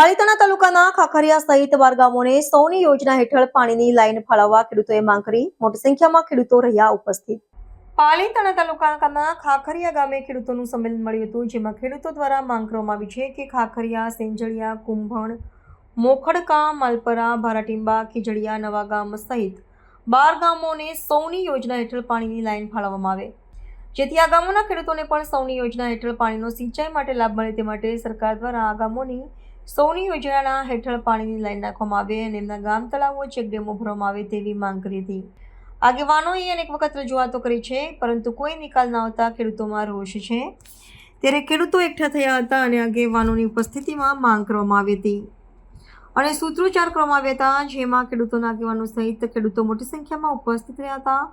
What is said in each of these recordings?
પાલિતાણા તાલુકાના ખાખરિયા સહિત બાર ગામોને સૌની યોજના હેઠળ પાણીની લાઈન ફાળવવા ખેડૂતોએ માંગ કરી. મોટી સંખ્યામાં ખેડૂતો રહ્યા ઉપસ્થિત. પાલિતાણા તાલુકાના ખાખરિયા ગામે ખેડૂતોનું સંમેલન મળ્યું હતું, જેમાં ખેડૂતો દ્વારા માંગ કરવામાં આવી છે કે ખાખરિયા, સેંજળિયા, કુંભણ, મોખડકા, માલપરા, ભારાટીંબા, ખીજડીયા, નવાગામ સહિત બાર ગામોને સૌની યોજના હેઠળ પાણીની લાઇન ફાળવવામાં આવે. જેથી આ ગામોના ખેડૂતોને પણ સૌની યોજના હેઠળ પાણીનો સિંચાઈ માટે લાભ મળે તે માટે સરકાર દ્વારા આ ગામોની સૌની યોજના હેઠળ પાણીની લાઈન નાખવામાં આવે અને એમના ગામ તળાવો ચેકડેમો ભરવામાં આવે તેવી માંગ કરી હતી. આગેવાનોએ અનેક વખત રજૂઆતો કરી છે, પરંતુ કોઈ નિકાલ ન આવતા ખેડૂતોમાં રોષ છે. ત્યારે ખેડૂતો એકઠા થયા હતા અને આગેવાનોની ઉપસ્થિતિમાં માંગ કરવામાં આવી હતી. અને સૂત્રોચ્ચાર કરવામાં આવ્યા હતા, જેમાં ખેડૂતોના આગેવાનો સહિત ખેડૂતો મોટી સંખ્યામાં ઉપસ્થિત રહ્યા હતા.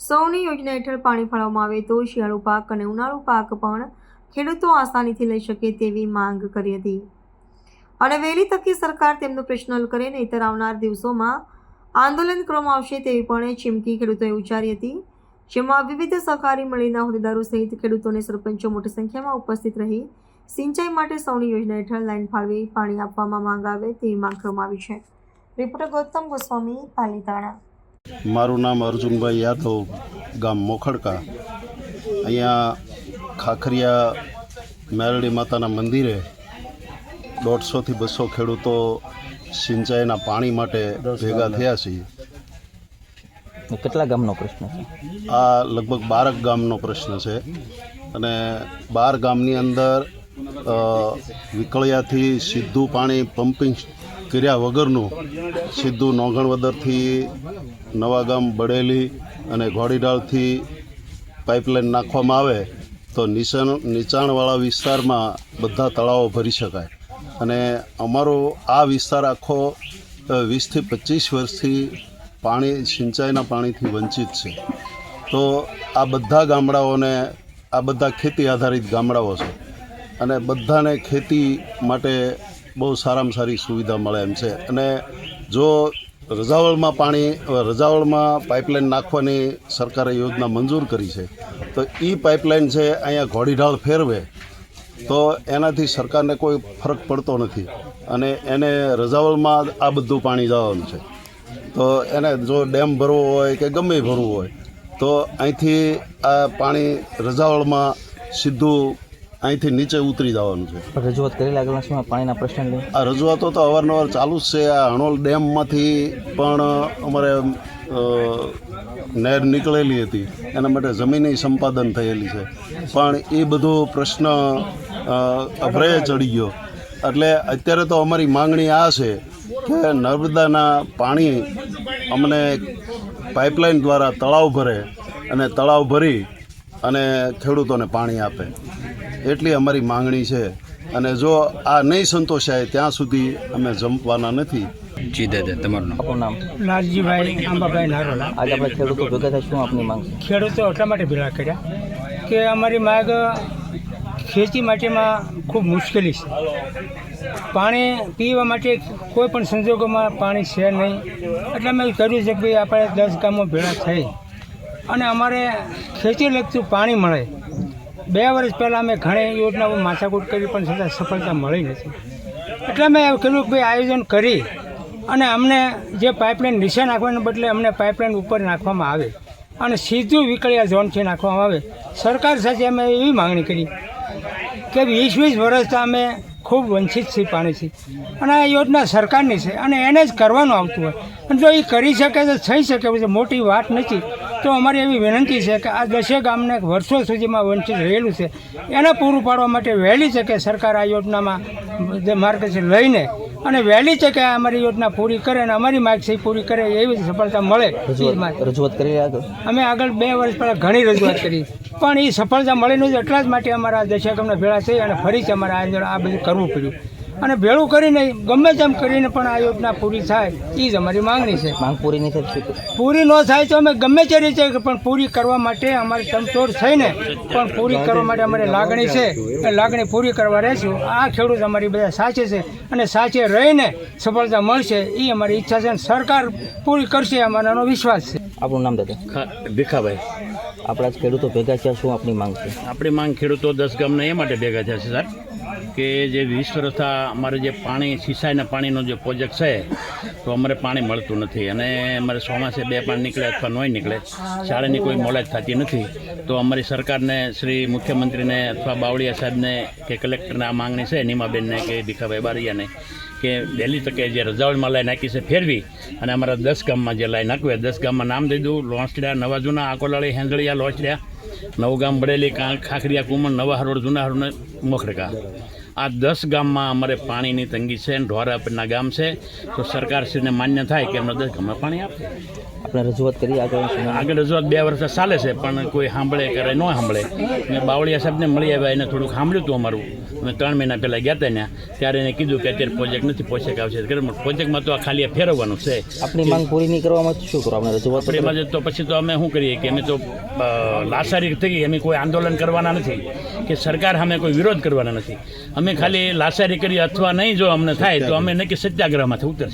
સૌની યોજના હેઠળ પાણી ફાળવવામાં આવે તો શિયાળુ પાક અને ઉનાળુ પાક પણ ખેડૂતો આસાનીથી લઈ શકે તેવી માંગ કરી હતી. અને વહેલી તકે સરકાર તેમનો પ્રશ્ન હલ કરે નહીંતર આવનાર દિવસોમાં આંદોલન ક્રમ આવશે તેવી પણ ચીમકી ખેડૂતોએ ઉચ્ચારી હતી, જેમાં વિવિધ સહકારી મળીના હોદ્દેદારો સહિત ખેડૂતોને સરપંચો મોટી સંખ્યામાં ઉપસ્થિત રહી સિંચાઈ માટે સૌની યોજના હેઠળ લાઈન ફાળવી પાણી આપવામાં માંગ આવે તેવી માંગ કરવામાં આવી છે. રિપોર્ટર ગૌતમ ગોસ્વામી, પાલીતાણા. મારું નામ અર્જુનભાઈ યાદવ, ગામ મોખડકા. અહીંયા ખાખરિયા મેરડી માતાના મંદિરે દોઢસોથી બસો ખેડૂતો સિંચાઈના પાણી માટે ભેગા થયા છીએ કેટલા ગામનો પ્રશ્ન છે? આ લગભગ બારક ગામનો પ્રશ્ન છે. અને બાર ગામની અંદર વિકળિયાથી સીધું પાણી પમ્પિંગ કર્યા વગરનું સીધું નોંઘણવદરથી નવા ગામ બળેલી અને ઘોડીડાળથી પાઇપલાઇન નાખવામાં આવે તો નીચાણ નીચાણવાળા વિસ્તારમાં બધા તળાવો ભરી શકાય. અને અમારો આ વિસ્તાર આખો વીસથી પચીસ વર્ષથી પાણી, સિંચાઈના પાણીથી વંચિત છે. તો આ બધા ગામડાઓને, આ બધા ખેતી આધારિત ગામડાઓ છે. અને બધાને ખેતી માટે બહુ સારામાં સારી સુવિધા મળે એમ છે. અને જો રજાવળમાં પાણી રજાવળમાં પાઇપલાઇન નાખવાની સરકારે યોજના મંજૂર કરી છે, તો એ પાઇપલાઇન છે, અહીંયા ઘોડીઢાળ ફેરવે તો એનાથી સરકારને કોઈ ફરક પડતો નથી. અને એને રજાવળમાં આ બધું પાણી જવાનું છે. તો એને જો ડેમ ભરવો હોય કે ગમે ભરવું હોય, તો અહીંથી આ પાણી રજાવળમાં સીધું અહીંથી નીચે ઉતરી જવાનું છે. રજૂઆત કરેલા લાગેલા સમયમાં પાણીના પ્રશ્ન આ રજૂઆતો તો અવારનવાર ચાલુ જ છે. આ હણોલ ડેમમાંથી પણ અમારે નહેર નીકળેલી હતી. એના માટે જમીની સંપાદન થયેલી છે. પણ એ બધો પ્રશ્ન અભરાય ચડી ગયો. એટલે અત્યારે તો અમારી માંગણી આ છે કે નર્મદાના પાણી અમને પાઇપલાઇન દ્વારા તળાવ ભરે અને તળાવ ભરી અને ખેડૂતોને પાણી આપે. એટલી અમારી માંગણી છે. અને જો આ નહીં સંતોષાય ત્યાં સુધી અમે જમવાના નથી. જી દાદા તમારું નામ? આપણું નામ? લાલજીભાઈ આંબાભાઈ નારોલા. આજે આપણે ખેડૂતો ભેગા થાય શું આપની માંગ? ખેડૂતો એટલા માટે ભેગા કર્યા કે અમારી માગ ખેતી માટેમાં ખૂબ મુશ્કેલી છે. પાણી પીવા માટે કોઈ પણ સંજોગોમાં પાણી છે નહીં. એટલે અમે કર્યું છે કે ભાઈ આપણે દસ ગામો ભેગા થઈ. અને અમારે ખેતી લગતું પાણી મળે. બે વર્ષ પહેલાં અમે ઘણી યોજનાઓ માથાકૂટ કરી, પણ છતાં સફળતા મળી નથી. એટલે એવું કર્યું ભાઈ આયોજન કરી અને અમને જે પાઇપલાઇન નીચે નાખવાને બદલે અમને પાઇપલાઇન ઉપર નાખવામાં આવે અને સીધું વિકળિયા ઝોનથી નાખવામાં આવે. સરકાર સાથે અમે એવી માંગણી કરી કે વીસ વીસ વર્ષથી અમે ખૂબ વંચિત છીએ પાણીથી અને આ યોજના સરકારની છે અને એને જ કરવાનું આવતું હોય. અને જો એ કરી શકે તો થઈ શકે, પછી મોટી વાત નથી. તો અમારી એવી વિનંતી છે કે આ દસે ગામને વર્ષો સુધીમાં વંચિત રહેલું છે. એને પૂરું પાડવા માટે વહેલી તકે સરકાર આ યોજનામાં માર્ગદર્શન લઈને અને વહેલી તકે આ અમારી યોજના પૂરી કરે અને અમારી માગ છે પૂરી કરે એવી સફળતા મળે. રજૂઆત આગળ? અમે આગળ બે વર્ષ પહેલાં ઘણી રજૂઆત કરી. પણ એ સફળતા મળી નથી એટલા જ માટે અમારા દસે ગામના ભેળા થઈ અને ફરીથી અમારે આંદોલન આ બધું કરવું પડ્યું. અને ભેળું કરીને ગમે તેમ કરીને પણ આ યોજના પૂરી થાય એ જ અમારી માંગણી છે. માંગ પૂરી નહીં થતી પૂરી ન થાય તો અમે ગમે તે રીતે પણ પૂરી કરવા માટે અમારી તમતોડ થઈને પણ પૂરી કરવા માટે અમારી લાગણી છે. એ લાગણી પૂરી કરવા રહેશું. આ ખેડૂત અમારી બધા સાચે છે અને સાચે રહીને સફળતા મળશે એ અમારી ઈચ્છા છે અને સરકાર પૂરી કરશે અમારાનો વિશ્વાસ છે. આપણું નામ દાદા? ખા- ભીખાભાઈ. આપણા જ ખેડૂતો ભેગા થયા શું આપણી માંગ છે? આપણી માંગ ખેડૂતો દસ ગામના એ માટે ભેગા થયા છે સર કે જે વીસ વર્ષથી અમારે જે પાણી સિંચાઈના પાણીનો જે પ્રોજેક્ટ છે, તો અમારે પાણી મળતું નથી. અને અમારે ચોમાસે બે પાણી નીકળે અથવા નોય નીકળે. શાળાની કોઈ મોલાજ થતી નથી. તો અમારી સરકારને, શ્રી મુખ્યમંત્રીને અથવા બાવળિયા સાહેબને કે કલેક્ટરને આ માંગણી છે, નીમાબેનને કે ભીખાભાઈ બારૈયાને. કે વહેલી તકે જે રજાવળમાં લાઈ નાખી છે ફેરવી અને અમારા દસ ગામમાં જે લાઈ નાખવી દસ ગામમાં નામ દઈ દઉં. લોંસડ્યા નવા જૂના, આકોલાળી હેંદળિયા લોંસડ્યા નવગામ બડેલી કા- ખાખરિયા કુમણ નવા હરોડ જૂના હરોડ મોખડકા આ દસ ગામમાં અમારે પાણીની તંગી છે અને ઢોરા ગામ છે. તો સરકારશ્રીને માન્ય થાય કે અમને દસ ગામમાં પાણી આપે. આપણે રજૂઆત કરી આગળ આગળ રજૂઆત બે વર્ષ ચાલે છે પણ કોઈ સાંભળે કરે ન સાંભળે. મેં બાવળિયા સાહેબને મળી આવ્યા એને થોડુંક સાંભળ્યું હતું અમારું. અમે ત્રણ મહિના પહેલાં ગયા હતા ત્યાં. ત્યારે એને કીધું કે અત્યારે પ્રોજેક્ટ નથી પ્રોજેક્ટ આવશે. પ્રોજેક્ટમાં તો આ ખાલી ફેરવવાનું છે. આપણી માંગ પૂરી નહીં કરવામાં શું કરો આપણે રજૂઆત એમાં તો પછી તો અમે શું કરીએ કે અમે તો લાસારી થઈ ગઈ. અમે કોઈ આંદોલન કરવાના નથી. કે સરકાર સામે કોઈ વિરોધ કરવાના નથી. અમે ખાલી લાસારી કરી અથવા નહીં જો અમને થાય તો અમે નક્કી સત્યાગ્રહમાંથી ઉતરશું.